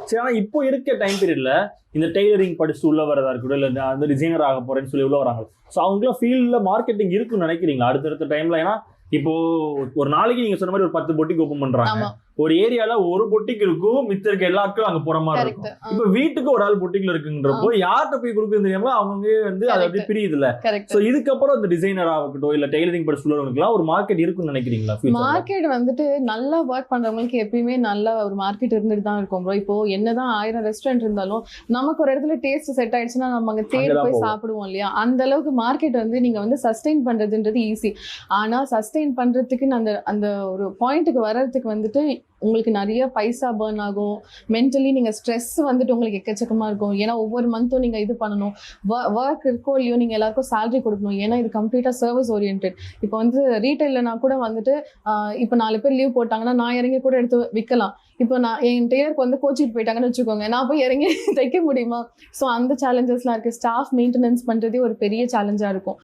சரி ஆனா இப்போ இருக்க டைம் பீரியடில் இந்த டெய்லரிங் படிச்சு உள்ள வரதா இருக்கட்டும் இல்ல அந்த டிசைனர் ஆக போறேன்னு சொல்லி உள்ள வராங்க ஸோ அவங்களும் ஃபீல்டில் மார்க்கெட்டிங் இருக்குன்னு நினைக்கிறீங்களா? அடுத்தடுத்த டைம்ல ஏன்னா இப்போ ஒரு நாளைக்கு நீங்க சொன்ன மாதிரி ஒரு பத்து பொட்டிக்கு ஓப்பன் பண்றாங்க. ஒரு ஏரியால ஒரு பொட்டிக்கு இருக்கும் மித்த இருக்க எல்லாருக்கும் அங்க போற மாதிரி இருக்கும். இப்ப வீட்டுக்கு ஒரு ஆள் பொட்டிக்குல இருக்குன்றப்போ யார்கிட்ட போய் கொடுக்குறது தெரியாம அவங்க வந்து அதை அப்படியே. பிரியுதுல கரெக்ட் சோ இதுக்கப்புறம் இந்த டிசைனர் ஆகட்டும் இல்ல டெய்லரிங் படிச்சு உள்ளவங்களுக்குலாம் ஒரு மார்க்கெட் இருக்குன்னு நினைக்கிறீங்களா? மார்க்கெட் வந்துட்டு நல்லா ஒர்க் பண்றவங்களுக்கு எப்பயுமே நல்ல ஒரு மார்க்கெட் இருந்துட்டு தான் இருக்கும் ப்ரோ இப்போ என்னதான் ஆயிரம் ரெஸ்டாரண்ட் இருந்தாலும் நமக்கு ஒரு இடத்துல டேஸ்ட் செட் ஆயிடுச்சுன்னா நம்ம அங்க தேடி போய். சாப்பிடுவோம் இல்லையா? அந்த அளவுக்கு மார்க்கெட் வந்து நீங்க வந்து சஸ்டெயின் பண்றதுன்றது ஈஸி ஆனா சஸ்டெயின் பண்றதுக்கு அந்த அந்த ஒரு பாயிண்ட்டுக்கு வர்றதுக்கு வந்துட்டு உங்களுக்கு நிறைய பைசா பேர்ன் ஆகும். மென்டலி நீங்கள் ஸ்ட்ரெஸ் வந்துட்டு உங்களுக்கு எக்கச்சக்கமாக இருக்கும். ஏன்னா ஒவ்வொரு மந்த்தும் நீங்கள் இது பண்ணணும். ஒர்க் இருக்கோ இல்லையோ நீங்கள் எல்லாருக்கும் சேலரி கொடுக்கணும். ஏன்னா இது கம்ப்ளீட்டாக சர்வீஸ் ஓரியன்ட் இப்போ வந்து ரீட்டைல்லனா கூட வந்துட்டு இப்போ நாலு பேர் லீவ் போட்டாங்கன்னா நான் இறங்கி கூட எடுத்து விற்கலாம் இப்போ நான் என் டெய்லருக்கு வந்து கோச்சிட்டு போயிட்டாங்கன்னு வச்சுக்கோங்க. நான் போய் இறங்கி தைக்க முடியுமா? ஸோ அந்த சேலஞ்சஸ்லாம் இருக்குது ஸ்டாஃப் மெயின்டெனன்ஸ் பண்ணுறதே ஒரு பெரிய சேலஞ்சாக இருக்கும்.